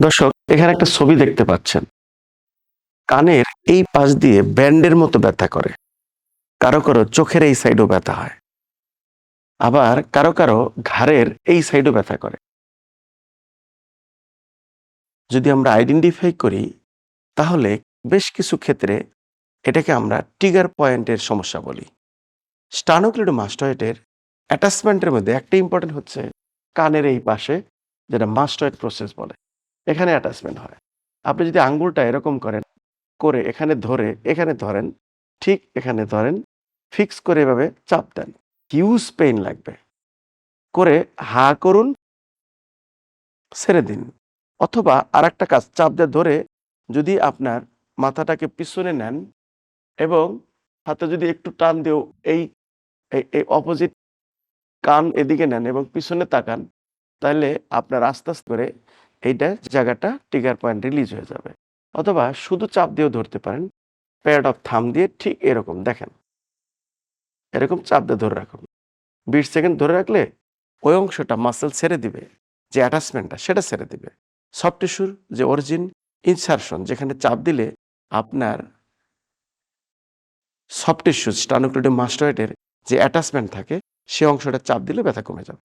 দর্শক, এখানে একটা ছবি দেখতে পাচ্ছেন। কানের এই পাশ দিয়ে ব্যান্ডের মতো ব্যথা করে। কারও কারও চোখের এই সাইডও ব্যথা হয়। আবার কারও কারও ঘাড়ের এই সাইডও ব্যথা করে। যদি আমরা আইডেন্টিফাই করি, তাহলে বেশ কিছু ক্ষেত্রে এটাকে আমরা টিগার পয়েন্টের সমস্যা বলি। স্টানোক্লিডোমাস্টয়েডের অ্যাটাচমেন্টের মধ্যে একটা ইম্পর্টেন্ট হচ্ছে কানের এই পাশে, যেটা মাস্টয়েড প্রসেস বলে। এখানে অ্যাটাচমেন্ট হয়। আপনি যদি আঙ্গুলটা এরকম করেন, করে এখানে ধরে, এখানে ধরেন, ঠিক এখানে ধরেন ফিক্স করে এভাবে চাপ দেন। হিউজ পেইন লাগবে। করে হা করুন, ছেড়ে দিন। অথবা আর একটা কাজ, চাপ দিয়ে ধরে যদি আপনার মাথাটাকে পিছনে নেন এবং হাতে যদি একটু টান দিয়েও এই এই অপোজিট কান এদিকে নেন এবং পিছনে তাকান, তাহলে আপনার আস্তে আস্তে করে এইটা জায়গাটা ট্রিগার পয়েন্ট রিলিজ হয়ে যাবে। অথবা শুধু চাপ দিয়েও ধরতে পারেন প্যাড অফ থাম দিয়ে ঠিক এরকম, দেখেন। এরকম চাপ দিয়ে ধরে রাখুন। বিশ সেকেন্ড ধরে রাখলে ওই অংশটা মাসেল ছেড়ে দিবে, যে অ্যাটাচমেন্টটা সেটা ছেড়ে দিবে। সফট টিস্যুর যে অরিজিন ইনসারশন যেখানে চাপ দিলে আপনার সফট টিস্যু স্টানোক্লিডে মাস্টয়েডের যে অ্যাটাচমেন্ট থাকে, সে অংশটা চাপ দিলে ব্যথা কমে যাবে।